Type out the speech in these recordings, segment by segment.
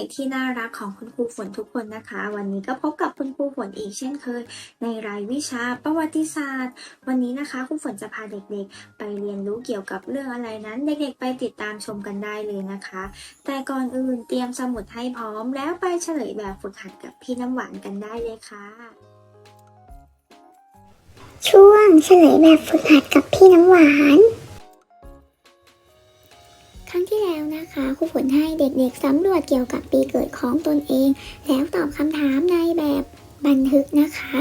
ด็กที่น่ารักของคุณครูฝนทุกคนนะคะ วันนี้ก็พบกับคุณครูฝนอีกเช่นเคย ในรายวิชาประวัติศาสตร์ วันนี้นะคะครูฝนจะพาเด็กๆ ไปเรียนรู้เกี่ยวกับเรื่องอะไรนั้น เด็กๆ ไปติดตามชมกันได้เลยนะคะ แต่ก่อนอื่นเตรียมสมุดให้พร้อม แล้วไปเฉลยแบบฝึกหัดกับพี่น้ำหวานกันได้เลยค่ะ ช่วงเฉลยแบบฝึกหัดกับพี่น้ำหวาน ครั้งที่แล้วนะคะครูฝนให้เด็กๆสำรวจเกี่ยวกับปีเกิดของตนเอง แล้วตอบคำถามในแบบบันทึกนะคะ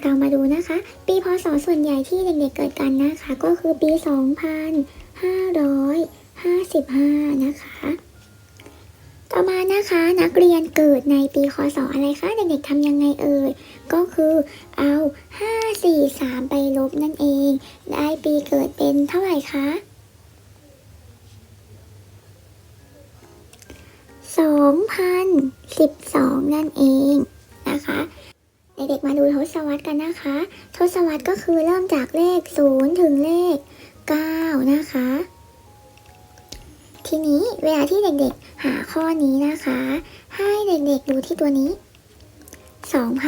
เรามาดูนะคะ ปีพศส่วนใหญ่ที่เด็กๆเกิดกันนะคะ ก็คือปี 2555 นะคะ ต่อมานะคะนักเรียนเกิดในปีคศอะไรคะเด็กๆทำยังไงเอ่ยก็คือเอา 5 4 3 ไปลบนั่นเอง ได้ปีเกิดเป็นเท่าไหร่คะ 2012 นั่นเองนะคะเด็กๆมาดูทศวรรษกันนะคะ ทศวรรษก็คือเริ่มจากเลข 0 ถึงเลข 9 นะคะ ทีนี้เวลาที่เด็กๆหาข้อนี้นะคะ ให้เด็กๆดูที่ตัวนี้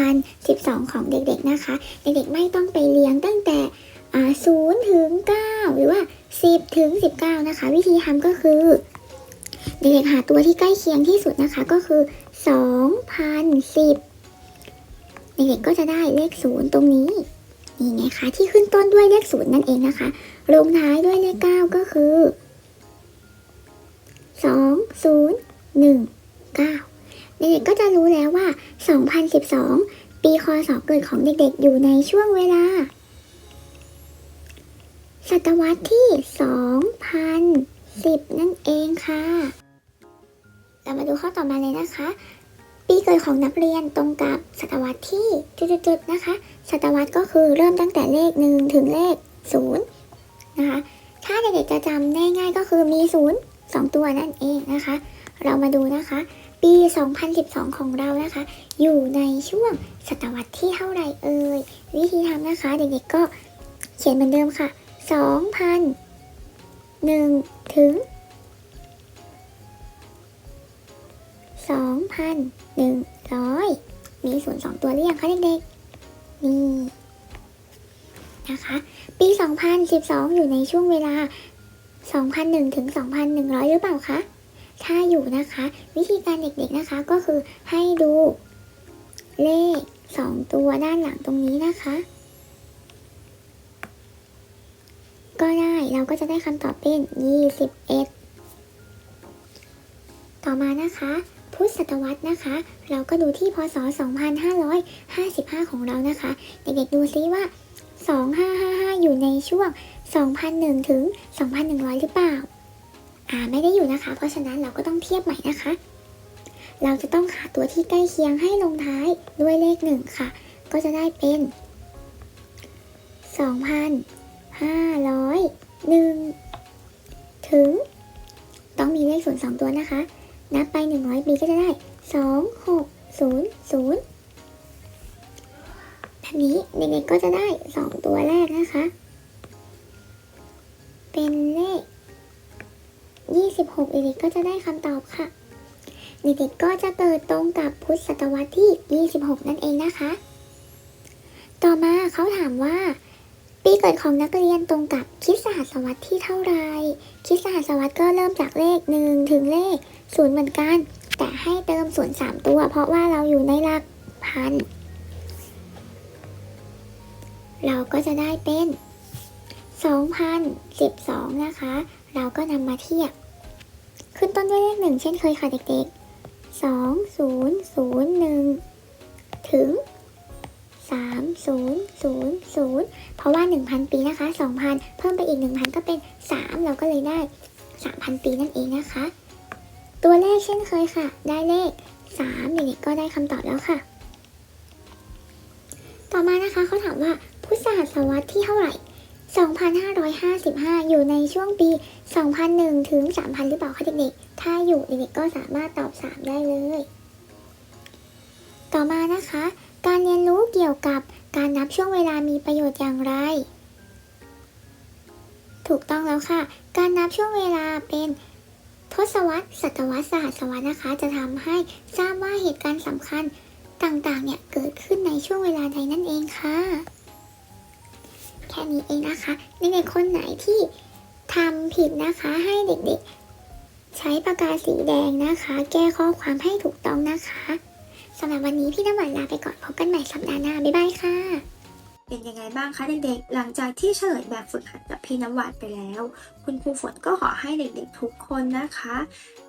2012 ของเด็กๆนะคะ เด็กๆไม่ต้องไปเลี้ยงตั้งแต่0ถึง 9 หรือว่า 10 ถึง 19 นะคะ วิธีทำก็คือ เด็กๆหาตัวที่ใกล้เคียงที่สุดนะคะก็คือ 2010 เด็กๆก็จะได้เลข 0 ตรงนี้ นี่ไงคะที่ขึ้นต้นด้วยเลข 0 นั่นเองนะคะ ลงท้ายด้วยเลข 9 ก็คือ 2019 เด็กๆก็จะรู้แล้วว่า 2012 ปีคศเกิดของเด็กๆ อยู่ในช่วงเวลาศตวรรษที่ 10 นั่นเองค่ะ เรามาดูข้อต่อมาเลยนะคะ ปีเกิดของนักเรียนตรงกับศตวรรษที่จุดๆนะคะ ศตวรรษก็คือเริ่มตั้งแต่เลข 1 ถึงเลข 0 นะคะ ถ้าเด็กๆจะจำได้ง่ายก็คือมี 0 2 ตัวนั่นเองนะคะ เรามาดูนะคะ ปี 2012 ของเรานะคะ อยู่ในช่วงศตวรรษที่เท่าไหร่เอ่ย วิธีทำนะคะ เด็กๆก็เขียนเหมือนเดิมค่ะ 2,001ถึง2,100มีส่วนสองตัวหรือยังคะเด็กๆ นี่ นะคะ ปี 2012 อยู่ในช่วงเวลา 2,001 ถึง 2,100 หรือเปล่าคะ ถ้าอยู่นะคะ วิธีการเด็กๆนะคะก็คือให้ดูเลข 2 ตัวด้านหลังตรงนี้นะคะ ก็ได้เราก็จะได้คำตอบเป็น 21 ต่อมานะคะ พุทธศตวรรษนะคะ เราก็ดูที่พศ 2555 ของเรานะคะ เด็กๆดูซิว่า 2555 อยู่ในช่วง 2001 ถึง 2,100 หรือเปล่า อ่าไม่ได้อยู่นะคะ เพราะฉะนั้นเราก็ต้องเทียบใหม่นะคะ เราจะต้องหาตัวที่ใกล้เคียงให้ลงท้ายด้วยเลขหนึ่งค่ะ ก็จะได้เป็น 2,501ถึง ต้องมีเลขศูนย์สองตัวนะคะ นับไป100ปีก็จะได้2600แบบนี้เด็กๆก็จะได้2ตัวแรกนะคะ เป็นเลข26เด็กๆก็จะได้คำตอบค่ะเด็กๆก็จะเกิดตรงกับพุทธศตวรรษที่ 26 นั่นเองนะคะ ต่อมาเขาถามว่า เกิดของนักเรียนตรงกับคิดสหัสวรรษที่เท่าไร คิดสหัสวรรษก็เริ่มจากเลข 1 ถึงเลข 0 เหมือนกัน แต่ให้เติมส่วน3ตัว เพราะว่าเราอยู่ในหลักพัน เราก็จะได้เป็น 2012 นะคะ เราก็นำมาเทียบ ขึ้นต้นด้วยเลขหนึ่งเช่นเคยค่ะเด็กๆ 2001 ถึง 3000 เพราะว่า 1,000 ปีนะคะ 2,000 เพิ่มไปอีก 1,000 ก็เป็น 3 เราก็เลยได้ 3,000 ปีนั่นเองนะคะ ตัวเลขเช่นเคยค่ะ ได้เลข3เด็กๆก็ได้คำตอบแล้วค่ะ ต่อมานะคะเขาถามว่าพุทธศตวรรษที่เท่าไหร่ 2,555 อยู่ในช่วงปี 2001 ถึง 3,000 หรือเปล่าคะเด็กๆ ถ้าอยู่เด็กๆก็สามารถตอบ 3 ได้เลย ต่อมานะคะ การเรียนรู้เกี่ยวกับการนับช่วงเวลามีประโยชน์อย่างไร ถูกต้องแล้วค่ะ การนับช่วงเวลาเป็นทศวรรษศตวรรษสหัสวรรษนะคะ จะทำให้ทราบว่าเหตุการณ์สำคัญต่างๆ เนี่ยเกิดขึ้นในช่วงเวลาใดนั่นเองค่ะ แค่นี้เองนะคะเด็กๆคนไหนที่ทำผิดนะคะให้เด็กๆ ใช้ปากกาสีแดงนะคะ แก้ข้อความให้ถูกต้องนะคะ สำหรับวันนี้พี่น้ำหวานลาไปก่อนพบกันใหม่สัปดาห์หน้า บ๊ายบายค่ะ เป็นยังไงบ้างคะเด็กๆ หลังจากที่เฉลยแบบฝึกหัดกับพี่น้ำหวานไปแล้ว คุณครูฝนก็ขอให้เด็กๆทุกคนนะคะ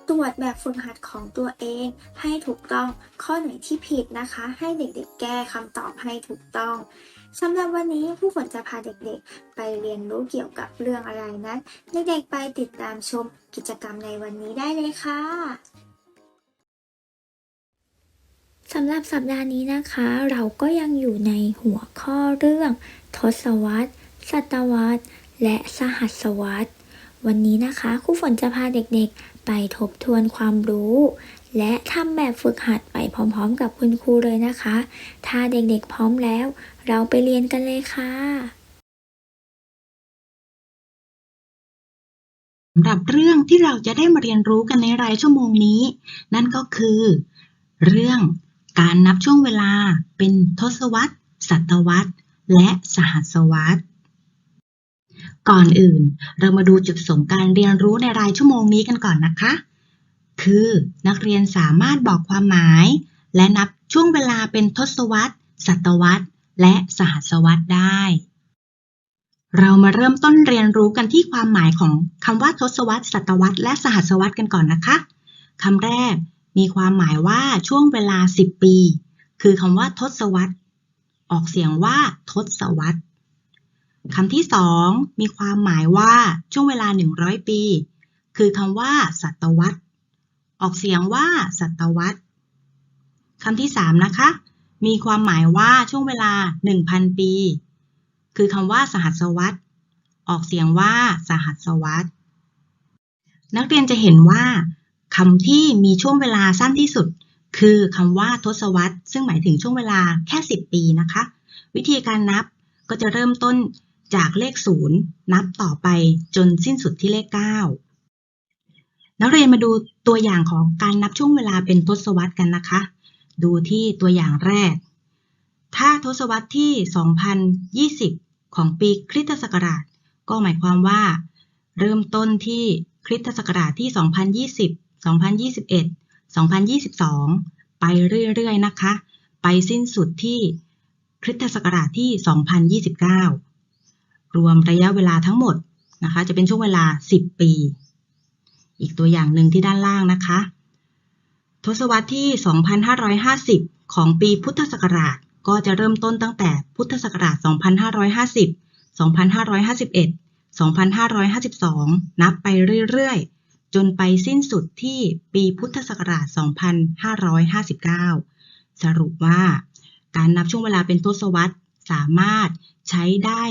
ตรวจแบบฝึกหัดของตัวเอง ให้ถูกต้อง ข้อไหนที่ผิดนะคะ ให้เด็กๆ แก้คำตอบให้ถูกต้องสำหรับวันนี้ครูฝนจะพาเด็กๆ ไปเรียนรู้เกี่ยวกับเรื่องอะไรนั้น เด็กๆไปติดตามชมกิจกรรมในวันนี้ได้เลยค่ะ สำหรับสัปดาห์นี้นะคะ เราก็ยังอยู่ในหัวข้อเรื่อง ทศวรรษศตวรรษ และสหัสวรรษ วันนี้นะคะครูฝนจะพาเด็กๆ ไปทบทวนความรู้ และทำแบบฝึกหัดไปพร้อมๆ กับคุณครูเลยนะคะ ถ้าเด็กๆพร้อมแล้ว เราไปเรียนกันเลยค่ะสำหรับเรื่องที่เราจะได้มาเรียนรู้กันในรายชั่วโมงนี้ นั่นก็คือ เรื่อง การนับช่วงเวลาเป็นทศวรรษ ศตวรรษ และสหัสวรรษ ก่อนอื่นเรามาดูจุดประสงค์การเรียนรู้ในรายชั่วโมงนี้กันก่อนนะคะ คือนักเรียนสามารถบอกความหมาย และนับช่วงเวลาเป็นทศวรรษ ศตวรรษ และสหัสวรรษได้ เรามาเริ่มต้นเรียนรู้กันที่ความหมายของคำว่าทศวรรษ ศตวรรษ และสหัสวรรษกันก่อนนะคะคำแรก มีความหมายว่าช่วงเวลา 10 ปี คือคำว่าทศวรรษ ออกเสียงว่าทศวรรษคำที่สองมีความหมายว่าช่วงเวลา 100 ปี คือคำว่า ศตวรรษ ออกเสียงว่า ศตวรรษคำที่สามนะคะ มีความหมายว่าช่วงเวลา 1,000 ปี คือคำว่า สหัสวรรษ ออกเสียงว่า สหัสวรรษ นักเรียนจะเห็นว่า คำที่มีช่วงเวลาสั้นที่สุด คือคำว่าทศวรรษ ซึ่งหมายถึงช่วงเวลาแค่ 10 ปีนะคะ วิธีการนับก็จะเริ่มต้นจากเลข 0 นับต่อไปจนสิ้นสุดที่เลข 9 นักเรียนมาดูตัวอย่างของการนับช่วงเวลาเป็นทศวรรษกันนะคะ ดูที่ตัวอย่างแรก ถ้าทศวรรษที่ 2020 ของปีคริสตศักราช ก็หมายความว่า เริ่มต้นที่คริสตศักราชที่ 2020 2021 2022 ไปเรื่อยๆนะคะ ไปสิ้นสุดที่คริสตศักราชที่ 2029 รวมระยะเวลาทั้งหมดนะคะ จะเป็นช่วงเวลา 10 ปี อีกตัวอย่างหนึ่งที่ด้านล่างนะคะ ทศวรรษที่ 2550 ของปีพุทธศักราชก็จะเริ่มต้นตั้งแต่พุทธศักราช 2550 2551 2552 นับไปเรื่อยๆ จนไปสิ้นสุดที่ปีพุทธศักราช 2559 สรุปว่า การนับช่วงเวลาเป็นทศวรรษสามารถใช้ได้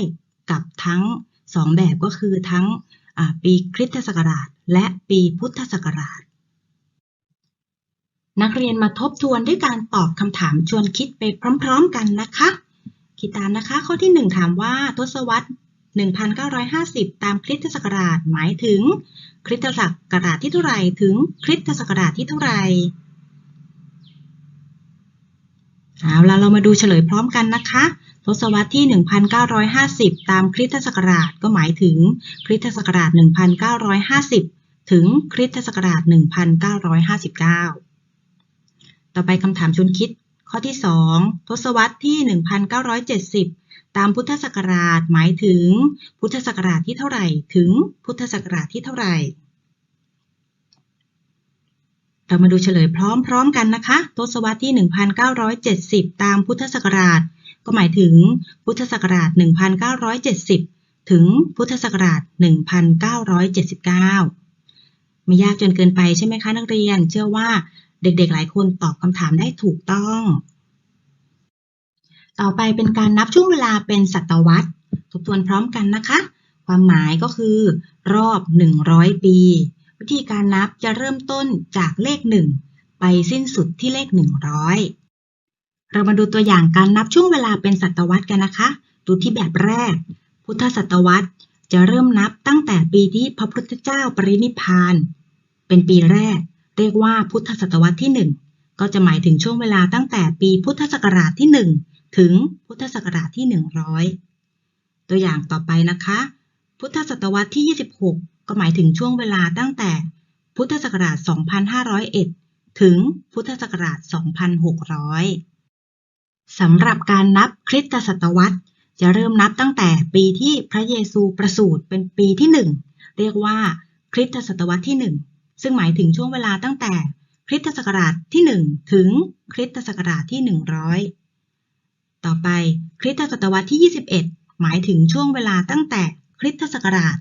กับทั้ง 2 แบบก็คือทั้งปีคริสตศักราช และปีพุทธศักราช นักเรียนมาทบทวนด้วยการตอบคำถามชวนคิดไปพร้อม ๆ กันนะคะ คิดตามนะคะ ข้อที่ 1 ถามว่าทศวรรษ 1950 ตามคริสตศักราชหมายถึง คริสตศักราชที่เท่าไหร่ถึงคริสตศักราชที่เท่าไหร่เอาล่ะเรามาดูเฉลยพร้อมกันนะคะทศวรรษที่ 1950 ตามคริสตศักราชก็หมายถึงคริสตศักราช 1950 ถึงคริสตศักราช 1959 ต่อไปคำถามชวนคิด ข้อที่ 2 ทศวรรษที่ 1970 ตามพุทธศักราชหมายถึง พุทธศักราชที่เท่าไหร่ ถึงพุทธศักราชที่เท่าไหร่ เรามาดูเฉลยพร้อมๆกันนะคะ ทศวรรษที่ 1970 ตามพุทธศักราช ก็หมายถึงพุทธศักราช 1970 ถึงพุทธศักราช 1979 ไม่ยากจนเกินไปใช่ไหมคะนักเรียน เชื่อว่า เด็กๆ หลายคนตอบคำถามได้ถูกต้อง ต่อไปเป็นการนับช่วงเวลาเป็นศตวรรษทบทวนพร้อมกันนะคะ ความหมายก็คือ รอบ 100 ปี วิธีการนับจะเริ่มต้นจากเลข 1 ไปสิ้นสุดที่เลข 100 เรามาดูตัวอย่างการนับช่วงเวลาเป็นศตวรรษกันนะคะ ดูที่แบบแรก พุทธศตวรรษจะเริ่มนับตั้งแต่ปีที่พระพุทธเจ้าปรินิพพาน เป็นปีแรก เรียกว่าพุทธศตวรรษที่ 1 ก็จะหมายถึงช่วงเวลาตั้งแต่ปีพุทธศักราชที่ 1 ถึงพุทธศักราชที่ 100 ตัวอย่างต่อไปนะคะ พุทธศตวรรษที่ 26 ก็หมายถึงช่วงเวลาตั้งแต่พุทธศักราช 2501 ถึงพุทธศักราช 2600 สำหรับการนับคริสตศตวรรษจะเริ่มนับตั้งแต่ปีที่พระเยซูประสูติเป็นปีที่ 1 เรียกว่าคริสตศตวรรษที่ 1 ซึ่งหมายถึงช่วงเวลาตั้งแต่คริสตศักราชที่ 1 ถึงคริสตศักราชที่ 100 ต่อไปคริสตศตวรรษที่ 21 หมายถึงช่วงเวลาตั้งแต่คริสตศักราช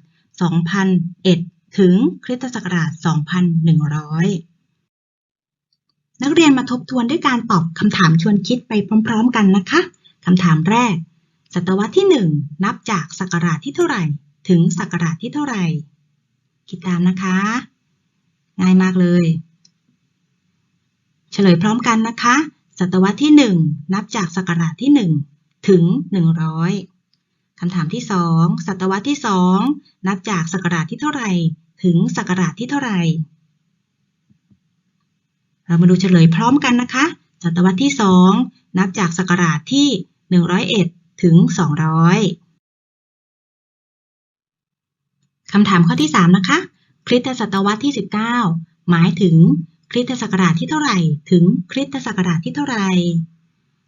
2001 ถึงคริสตศักราช 2100 นักเรียนมาทบทวนด้วยการตอบคำถามชวนคิดไปพร้อม ๆ กันนะคะคำถามแรก ศตวรรษที่ 1 นับจากศักราชที่เท่าไหร่ ถึงศักราชที่เท่าไหร่ คิดตามนะคะ ง่ายมากเลย เฉลยพร้อมกันนะคะ ศตวรรษที่ 1 นับจากศักราชที่ 1 ถึง 100 คำถามที่ 2 ศตวรรษที่ 2 นับจากศักราชที่เท่าไหร่ ถึงศักราชที่เท่าไหร่ เรามาดูเฉลยพร้อมกันนะคะ ศตวรรษที่ 2 นับจากศักราชที่ 101 ถึง 200คำถามข้อที่ 3 นะคะ คริสตศตวรรษที่ 19 หมายถึงคริสตศักราชที่เท่าไหร่ ถึงคริสตศักราชที่เท่าไหร่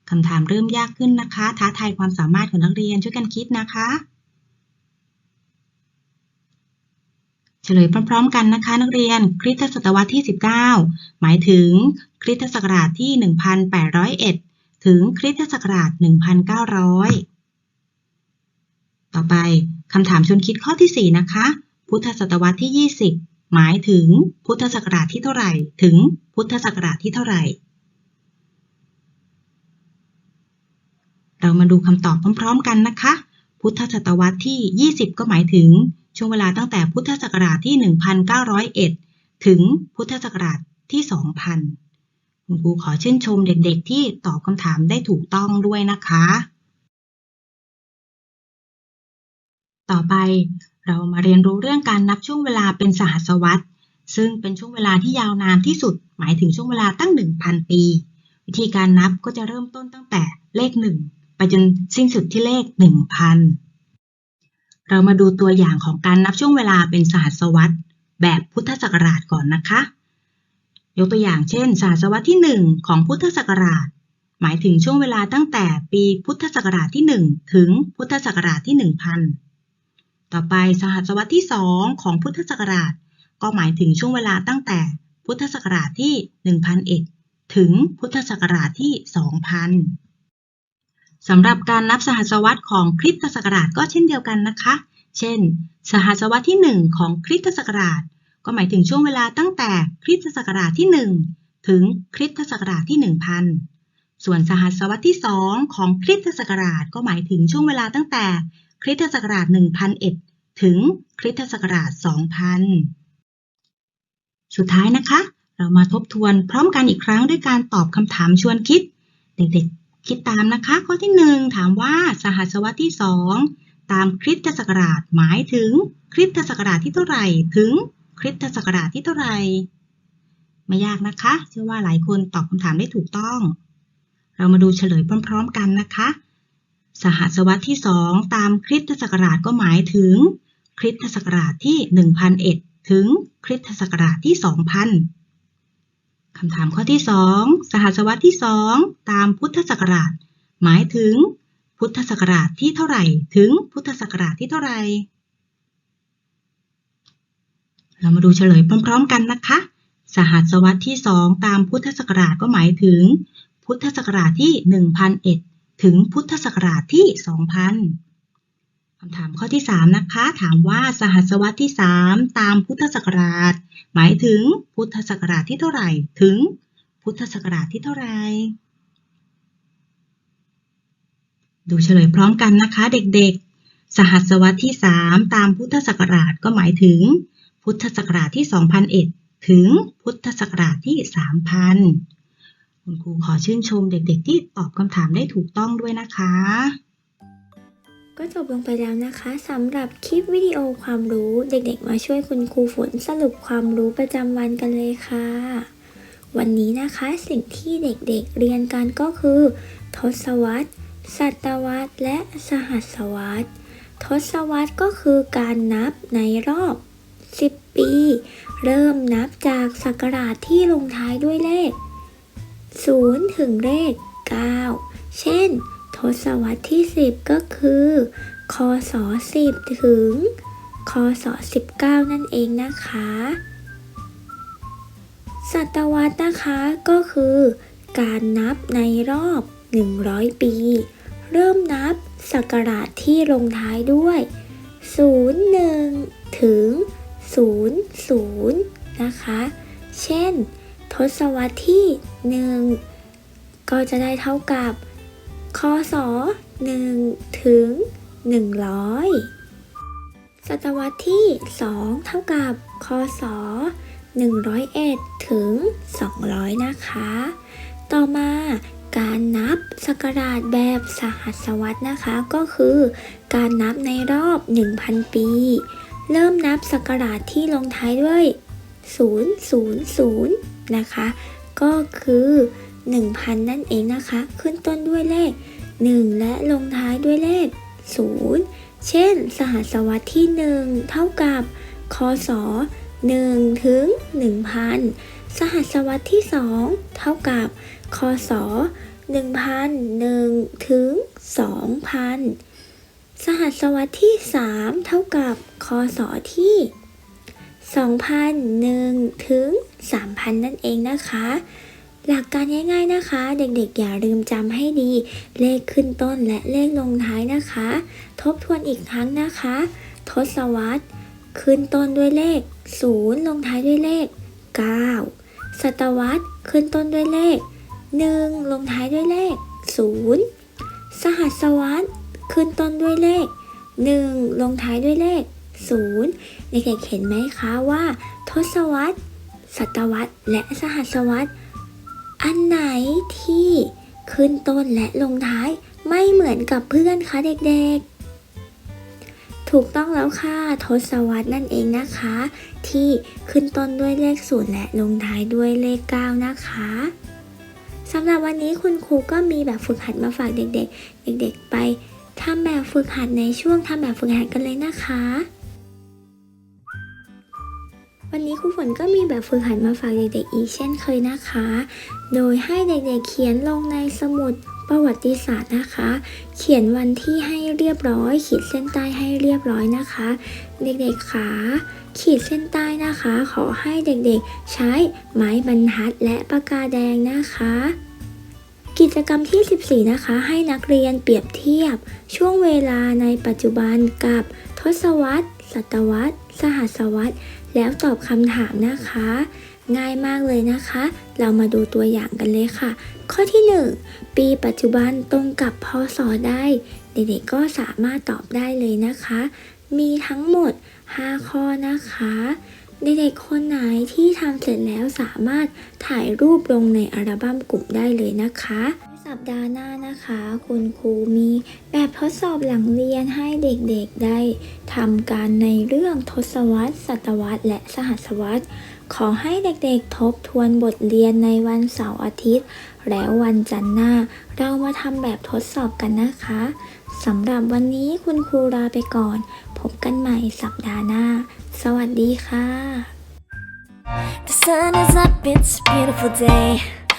คำถามเริ่มยากขึ้นนะคะ ท้าทายความสามารถของนักเรียนช่วยกันคิดนะคะ เฉลยพร้อมๆกันนะคะ นักเรียนคริสตศตวรรษที่ 19 หมายถึงคริสตศักราชที่ 1801 ถึงคริสตศักราช 1900 ต่อไปคำถามชวนคิดข้อที่ 4 นะคะ พุทธศตวรรษที่ 20 หมายถึงพุทธศักราชที่เท่าไหร่ ถึงพุทธศักราชที่เท่าไหร่ เรามาดูคำตอบพร้อม ๆ กันนะคะ พุทธศตวรรษที่ 20 ก็หมายถึงช่วงเวลาตั้งแต่พุทธศักราชที่ 1901 ถึงพุทธศักราชที่ 2000 คุณครูขอชื่นชมเด็กๆ ที่ตอบคำถามได้ถูกต้องด้วยนะคะ ต่อไป เรามาเรียนรู้เรื่องการนับช่วงเวลาเป็นสหัสวรรษ ซึ่งเป็นช่วงเวลาที่ยาวนานที่สุด หมายถึงช่วงเวลาตั้ง 1,000 ปี วิธีการนับก็จะเริ่มต้นตั้งแต่เลข 1 ไปจนสิ้นสุดที่เลข 1,000 เรามาดูตัวอย่างของการนับช่วงเวลาเป็นสหัสวรรษ แบบพุทธศักราชก่อนนะคะ ยกตัวอย่างเช่นสหัสวรรษที่ 1 ของพุทธศักราชหมายถึงช่วงเวลาตั้งแต่ปีพุทธศักราชที่ 1 ถึงพุทธศักราชที่ 1000 ต่อไปสหัสวรรษที่ 2 ของพุทธศักราช ก็หมายถึงช่วงเวลาตั้งแต่พุทธศักราชที่ 1001 ถึงพุทธศักราชที่ 2000 สำหรับการนับสหัสวรรษของคริสตศักราชก็เช่นเดียวกันนะคะ เช่น สหัสวรรษที่ 1 ของคริสตศักราช ก็หมายถึงช่วงเวลาตั้งแต่คริสตศักราชที่ 1 ถึงคริสตศักราชที่ 1000 ส่วนสหัสวรรษที่ 2 ของคริสตศักราชก็หมายถึงช่วงเวลาตั้งแต่ คริสตศักราช 1001 ถึงคริสตศักราช 2000 สุดท้ายนะคะ เรามาทบทวนพร้อมกันอีกครั้งด้วยการตอบคำถามชวนคิด เด็กๆ คิดตามนะคะ ข้อที่ 1 ถามว่าสหัสวรรษที่ 2 ตามคริสตศักราชหมายถึงคริสตศักราชที่เท่าไหร่ถึงคริสตศักราชที่เท่าไหร่ไม่ยากนะคะ เชื่อว่าหลายคนตอบคำถามได้ถูกต้อง เรามาดูเฉลยพร้อม ๆ กันนะคะ สหัสวรรษที่ 2 ตามคริสตศักราชก็หมายถึง คริสตศักราชที่ 1001 ถึงคริสตศักราชที่ 2000 คำถามข้อที่ 2 สหัสวรรษที่ 2 ตามพุทธศักราช หมายถึง พุทธศักราชที่เท่าไหร่ ถึงพุทธศักราชที่เท่าไหร่ เรามาดูเฉลยพร้อม ๆ กันนะคะ สหัสวรรษที่ 2 ตามพุทธศักราชก็หมายถึง พุทธศักราชที่ 1001 ถึงพุทธศักราชที่ 2000 คำถามข้อที่ 3 นะคะ ถามว่าสหัสวรรษที่ 3 ตามพุทธศักราช หมายถึงพุทธศักราชที่เท่าไหร่ ถึงพุทธศักราชที่เท่าไหร่ ดูเฉลยพร้อมกันนะคะเด็กๆ สหัสวรรษที่ 3 ตามพุทธศักราชก็หมายถึง พุทธศักราชที่ 2001 ถึงพุทธศักราชที่ 3000 คุณครูขอชื่นชมเด็กๆ ที่ตอบคำถามได้ถูกต้องด้วยนะคะ ก็จบลงไปแล้วนะคะสำหรับคลิปวิดีโอความรู้เด็กๆ มาช่วยคุณครูฝนสรุปความรู้ประจำวันกันเลยค่ะ วันนี้นะคะสิ่งที่เด็กๆ เรียนกันก็คือ ทศวรรษศตวรรษและสหัสวรรษ ทศวรรษก็คือการนับในรอบ 10 ปี เริ่มนับจากศักราชที่ลงท้ายด้วยเลข 0 ถึงเลข 9 เช่น ทศวรรษที่ 10 ก็คือ คศ 10 ถึง คศ 19 นั่นเองนะคะ ศตวรรษนะคะก็คือ การนับในรอบ 100 ปี เริ่มนับศักราชที่ลงท้ายด้วย 01 ถึง 00 นะคะ เช่น ทศวรรษที่ 1 ก็จะได้เท่ากับคศ1ถึง 100 ศตวรรษที่ 2 เท่ากับคศ101 ถึง 200 นะคะ ต่อมาการนับศักราชแบบสหัสวรรษนะคะ ก็คือการนับในรอบ 1,000 ปี เริ่มนับศักราชที่ลงท้ายด้วย 000 นะคะ ก็คือ 1,000 นั่นเองนะคะ ขึ้นต้นด้วยเลข 1 และลงท้ายด้วยเลข 0 เช่น สหัสวรรษที่ 1 เท่ากับคศ1ถึง1,000 สหัสวรรษที่ 2 เท่ากับคศ1,001ถึง2,000 สหัสวรรษที่ 3 เท่ากับคศที่ 2,001ถึง3,000 นั่นเองนะคะ หลักการง่ายๆนะคะ เด็กๆอย่าลืมจำให้ดี เลขขึ้นต้นและเลขลงท้ายนะคะ ทบทวนอีกครั้งนะคะ ทศวรรษ ขึ้นต้นด้วยเลข 0 ลงท้ายด้วยเลข 9 ศตวรรษ ขึ้นต้นด้วยเลข 1 ลงท้ายด้วยเลข 0 สหัสวรรษ ขึ้นต้นด้วยเลข 1 ลงท้ายด้วยเลข 0 เด็กๆเห็นไหมคะว่า ทศวรรษ ศตวรรษ และสหัสวรรษ อันไหนที่ขึ้นต้นและลงท้ายไม่เหมือนกับเพื่อนคะเด็กๆ ถูกต้องแล้วค่ะ ทศวรรษนั่นเองนะคะ ที่ขึ้นต้นด้วยเลขศูนย์และลงท้ายด้วยเลข 9 นะคะสำหรับวันนี้คุณครูก็มีแบบฝึกหัดมาฝากเด็กๆ เด็กๆ ไปทำแบบฝึกหัดในช่วงทำแบบฝึกหัดกันเลยนะคะ วันนี้ครูฝนก็มีแบบฝึกหัดมาฝากเด็กๆอีกเช่นเคยนะคะ โดยให้เด็กๆเขียนลงในสมุดประวัติศาสตร์นะคะ เขียนวันที่ให้เรียบร้อย ขีดเส้นใต้ให้เรียบร้อยนะคะ เด็กๆขาขีดเส้นใต้นะคะ ขอให้เด็กๆ ใช้ไม้บรรทัดและปากกาแดงนะคะ กิจกรรมที่ 14 นะคะ ให้นักเรียนเปรียบเทียบ ช่วงเวลาในปัจจุบันกับทศวรรษ ศตวรรษ สหัสวรรษ แล้วตอบคำถามนะคะ ง่ายมากเลยนะคะ เรามาดูตัวอย่างกันเลยค่ะ ข้อที่ 1 ปีปัจจุบันตรงกับพศได้ เด็กๆก็สามารถตอบได้เลยนะคะ มีทั้งหมด 5 ข้อนะคะเด็กๆคนไหนที่ทำเสร็จแล้วสามารถถ่ายรูปลงในอัลบั้มกลุ่มได้เลยนะคะ สัปดาห์หน้านะคะ คุณครูมีแบบทดสอบหลังเรียนให้เด็กๆได้ทำการในเรื่องทศวรรษ ศตวรรษ และสหัสวรรษ ขอให้เด็กๆทบทวนบทเรียนในวันเสาร์อาทิตย์ แล้ววันจันทร์หน้า เรามาทำแบบทดสอบกันนะคะสำหรับวันนี้คุณครูลาไปก่อน พบกันใหม่สัปดาห์หน้า สวัสดีค่ะ The sun is up, it's a beautiful day.